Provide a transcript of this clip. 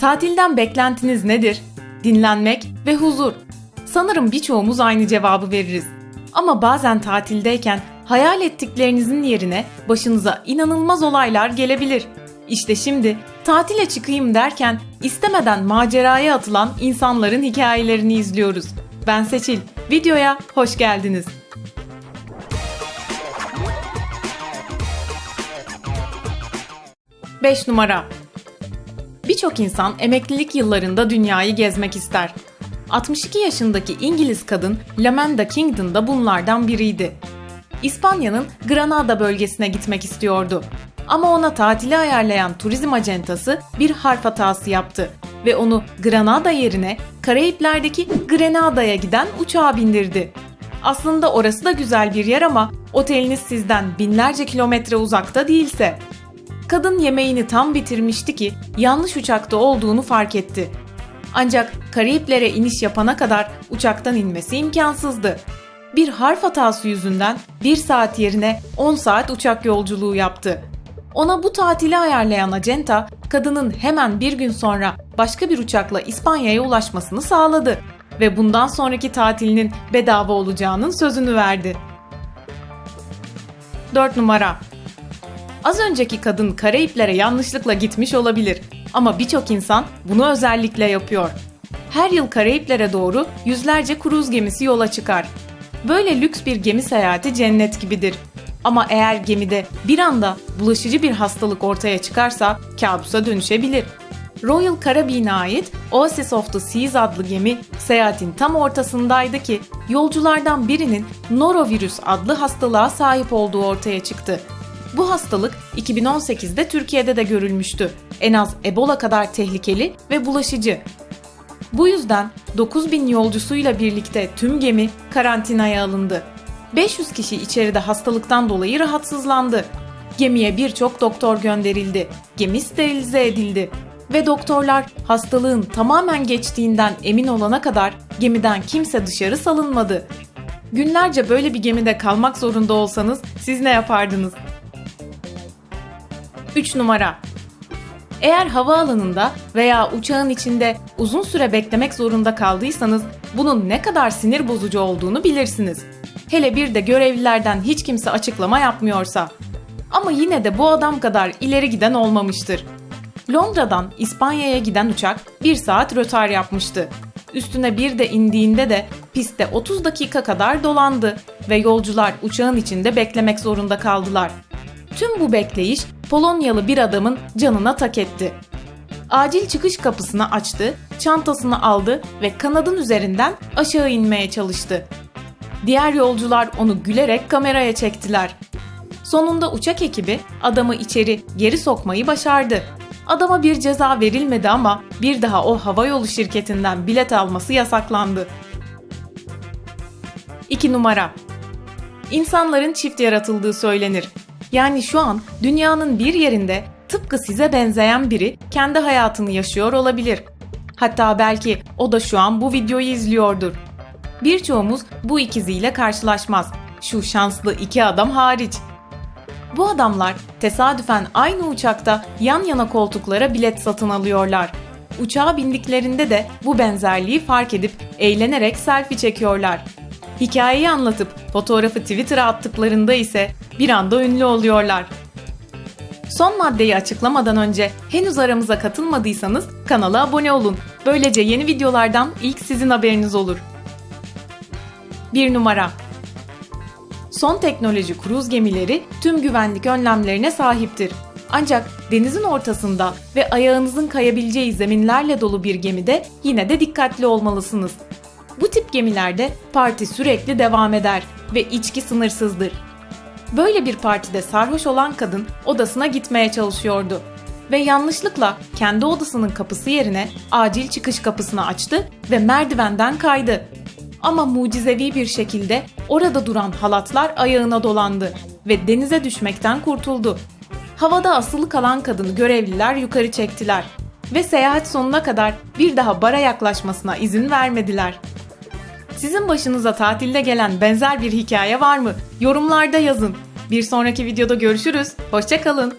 Tatilden beklentiniz nedir? Dinlenmek ve huzur. Sanırım birçoğumuz aynı cevabı veririz. Ama bazen tatildeyken hayal ettiklerinizin yerine başınıza inanılmaz olaylar gelebilir. İşte şimdi tatile çıkayım derken istemeden maceraya atılan insanların hikayelerini izliyoruz. Ben Seçil. Videoya hoş geldiniz. Beş numara Birçok insan emeklilik yıllarında dünyayı gezmek ister. 62 yaşındaki İngiliz kadın Lamenda Kingdon da bunlardan biriydi. İspanya'nın Granada bölgesine gitmek istiyordu. Ama ona tatili ayarlayan turizm acentası bir harf hatası yaptı ve onu Granada yerine Karayipler'deki Grenada'ya giden uçağa bindirdi. Aslında orası da güzel bir yer ama oteliniz sizden binlerce kilometre uzakta değilse. Kadın yemeğini tam bitirmişti ki yanlış uçakta olduğunu fark etti. Ancak Karayiplere iniş yapana kadar uçaktan inmesi imkansızdı. Bir harf hatası yüzünden 1 saat yerine 10 saat uçak yolculuğu yaptı. Ona bu tatili ayarlayan acenta, kadının hemen bir gün sonra başka bir uçakla İspanya'ya ulaşmasını sağladı ve bundan sonraki tatilinin bedava olacağının sözünü verdi. 4 numara Az önceki kadın Karayiplere yanlışlıkla gitmiş olabilir ama birçok insan bunu özellikle yapıyor. Her yıl Karayiplere doğru yüzlerce kruz gemisi yola çıkar. Böyle lüks bir gemi seyahati cennet gibidir. Ama eğer gemide bir anda bulaşıcı bir hastalık ortaya çıkarsa kabusa dönüşebilir. Royal Caribbean'a ait Oasis of the Seas adlı gemi seyahatin tam ortasındaydı ki yolculardan birinin norovirüs adlı hastalığa sahip olduğu ortaya çıktı. Bu hastalık 2018'de Türkiye'de de görülmüştü. En az Ebola kadar tehlikeli ve bulaşıcı. Bu yüzden 9000 yolcusuyla birlikte tüm gemi karantinaya alındı. 500 kişi içeride hastalıktan dolayı rahatsızlandı. Gemiye birçok doktor gönderildi. Gemi sterilize edildi ve doktorlar hastalığın tamamen geçtiğinden emin olana kadar gemiden kimse dışarı salınmadı. Günlerce böyle bir gemide kalmak zorunda olsanız siz ne yapardınız? 3 numara eğer havaalanında veya uçağın içinde uzun süre beklemek zorunda kaldıysanız bunun ne kadar sinir bozucu olduğunu bilirsiniz. Hele bir de görevlilerden hiç kimse açıklama yapmıyorsa. Ama yine de bu adam kadar ileri giden olmamıştır. Londra'dan İspanya'ya giden uçak 1 saat rötar yapmıştı. Üstüne bir de indiğinde de pistte 30 dakika kadar dolandı ve yolcular uçağın içinde beklemek zorunda kaldılar. Tüm bu bekleyiş Polonyalı bir adamın canına tak etti. Acil çıkış kapısını açtı, çantasını aldı ve kanadın üzerinden aşağı inmeye çalıştı. Diğer yolcular onu gülerek kameraya çektiler. Sonunda uçak ekibi adamı içeri geri sokmayı başardı. Adama bir ceza verilmedi ama bir daha o havayolu şirketinden bilet alması yasaklandı. 2 numara İnsanların çift yaratıldığı söylenir. Yani şu an dünyanın bir yerinde tıpkı size benzeyen biri kendi hayatını yaşıyor olabilir. Hatta belki o da şu an bu videoyu izliyordur. Birçoğumuz bu ikiziyle karşılaşmaz. Şu şanslı iki adam hariç. Bu adamlar tesadüfen aynı uçakta yan yana koltuklara bilet satın alıyorlar. Uçağa bindiklerinde de bu benzerliği fark edip eğlenerek selfie çekiyorlar. Hikayeyi anlatıp fotoğrafı Twitter'a attıklarında ise bir anda ünlü oluyorlar. Son maddeyi açıklamadan önce henüz aramıza katılmadıysanız kanala abone olun. Böylece yeni videolardan ilk sizin haberiniz olur. 1 numara Son teknoloji kruz gemileri tüm güvenlik önlemlerine sahiptir. Ancak denizin ortasında ve ayağınızın kayabileceği zeminlerle dolu bir gemide yine de dikkatli olmalısınız. Bu tip gemilerde parti sürekli devam eder ve içki sınırsızdır. Böyle bir partide sarhoş olan kadın odasına gitmeye çalışıyordu ve yanlışlıkla kendi odasının kapısı yerine acil çıkış kapısını açtı ve merdivenden kaydı. Ama mucizevi bir şekilde orada duran halatlar ayağına dolandı ve denize düşmekten kurtuldu. Havada asılı kalan kadını görevliler yukarı çektiler ve seyahat sonuna kadar bir daha bara yaklaşmasına izin vermediler. Sizin başınıza tatilde gelen benzer bir hikaye var mı? Yorumlarda yazın. Bir sonraki videoda görüşürüz. Hoşçakalın.